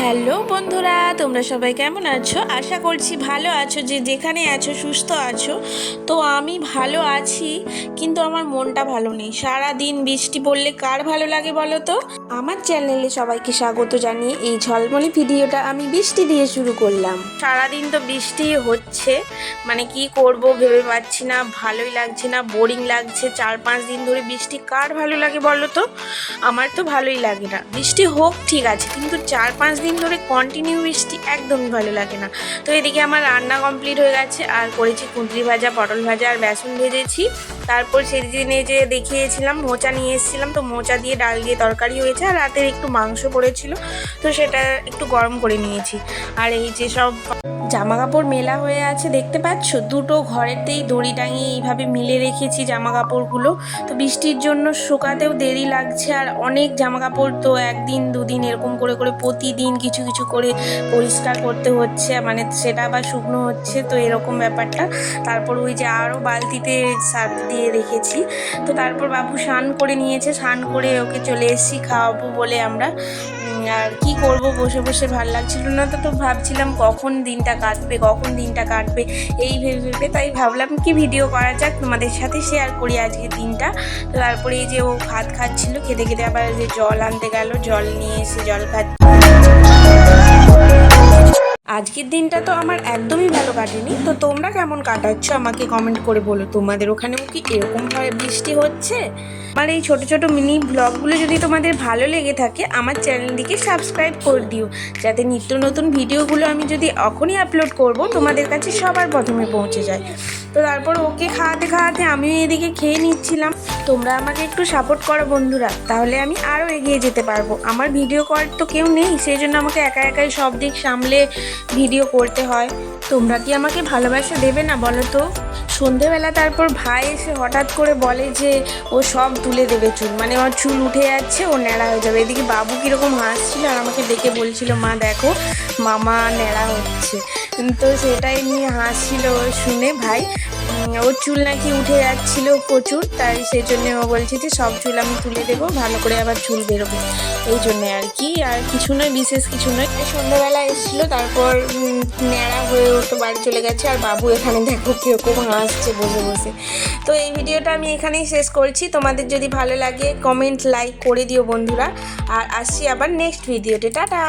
Hello বন্ধুরা, তোমরা সবাই কেমন আছো? আশা করছি ভালো আছো, যে যেখানে আছো, সুস্থ আছো। তো আমি ভালো আছি, কিন্তু আমার মনটা ভালো নেই। সারা দিন বৃষ্টি পড়লে কার ভালো লাগে বলো তো? আমার চ্যানেলে সবাইকে স্বাগত জানিয়ে এই ঝলমলি ভিডিওটা আমি বৃষ্টি দিয়ে শুরু করলাম। সারাদিন তো বৃষ্টি হচ্ছে মানে কি করব ভেবে পাচ্ছি না, ভালোই লাগছে না, বোরিং লাগছে, চার পাঁচ দিন ধরে বৃষ্টি কার ভালো লাগে বলো তো? আমার তো ভালোই লাগে না। বৃষ্টি হোক ঠিক আছে, কিন্তু চার পাঁচ দিন ধরে কন্টিনিউ বৃষ্টি একদমই ভালো লাগে না। তো এদিকে আমার রান্না কমপ্লিট হয়ে গেছে, আর করেছি কুঁদরি ভাজা, পটল ভাজা, আর বেসন ভেজেছি। তারপর সেদিনে যে দেখিয়েছিলাম, মোচা নিয়ে এসেছিলাম, তো মোচা দিয়ে ডাল দিয়ে তরকারি হয়েছে। আর রাতের একটু মাংস পড়েছিল তো সেটা একটু গরম করে নিয়েছি। আর এই যে সব জামা কাপড় মেলা হয়ে আছে, দেখতে পাচ্ছ? দুটো ঘরেতেই দড়ি টাঙিয়ে এইভাবে মিলে রেখেছি জামা কাপড়গুলো তো বৃষ্টির জন্য শুকাতেও দেরি লাগছে আর অনেক জামা কাপড় তো একদিন, দুদিন এরকম করে করে প্রতিদিন কিছু কিছু করে পরিষ্কার করতে হচ্ছে মানে সেটা আবার শুকনো হচ্ছে, তো এরকম ব্যাপারটা। তারপর ওই যে আরও বালতিতে সার্ফ দিয়ে রেখেছি। তো তারপর বাবু স্নান করে নিয়েছে, স্নান করে ওকে চলে এসেছি খাওয়াবো বলে আমরা আর কি করব বসে বসে ভালো লাগছিল না তো তো ভাবছিলাম কখন দিনটা কাটবে, কখন দিনটা কাটবে, এই ভেবে ভেবে তাই ভাবলাম কি ভিডিও করা যাক, তোমাদের সাথে শেয়ার করি আজকে দিনটা। তারপরে এই যে ও ভাত খাচ্ছিল, খেতে খেতে আবার যে জল আনতে গেল, জল নিয়ে এসে জল খাচ্ছে আজকের দিনটা তো আমার একদমই ভালো কাটেনি। তো তোমরা কেমন কাটাচ্ছ আমাকে কমেন্ট করে বলো। তোমাদের ওখানেও কি এরকম ভাবে বৃষ্টি হচ্ছে? আমার এই ছোট ছোট মিনি ব্লগগুলো যদি তোমাদের ভালো লেগে থাকে, আমার চ্যানেলটিকে সাবস্ক্রাইব করে দিও। যাতে নিত্য নতুন ভিডিওগুলো আমি যদি এখনই আপলোড করব, তোমাদের কাছে সবার প্রথমে পৌঁছে যায়। তো তারপর ওকে খাওয়াতে খাওয়াতে আমিও এদিকে খেয়ে নিচ্ছিলাম। তোমরা আমাকে একটু সাপোর্ট করো বন্ধুরা, তাহলে আমি আরও এগিয়ে যেতে পারব। আমার ভিডিও করার তো কেউ নেই, সেই জন্য আমাকে একা, একাই সব দিক সামলে ভিডিও করতে হয়। তোমরা কি আমাকে ভালোবাসা দেবে না বলো তো? সন্ধেবেলা তারপর ভাই এসে হঠাৎ করে বলে যে, ও সব তুলে দেবে চুল। মানে ওর চুল উঠে যাচ্ছে, ও ন্যাড়া হয়ে যাবে। এদিকে বাবু কীরকম হাসছিল আর আমাকে ডেকে বলছিল, মা, দেখো, মামা ন্যাড়া হচ্ছে। তো সেটাই নিয়ে হাসছিল ও শুনে ভাই। ওর চুল নাকি উঠে যাচ্ছিল প্রচুর, তাই সেই জন্য ও বলছে যে, সব চুল আমি তুলে দেবো, ভালো করে আবার চুল বেরোবে। এই জন্যে আর কি, আর কিছু নয়, বিশেষ কিছু নয়। সন্ধ্যাবেলা এসেছিল, তারপর ন্যাড়া হয়ে ওর তো বাড়ি চলে গেছে, আর বাবু এখানে দেখো কীরকম হাসছে বসে বসে। তো এই ভিডিওটা আমি এখানেই শেষ করছি। তোমাদের যদি ভালো লাগে কমেন্ট লাইক করে দিও বন্ধুরা। আর আসছি আবার নেক্সট ভিডিওতে টাটা!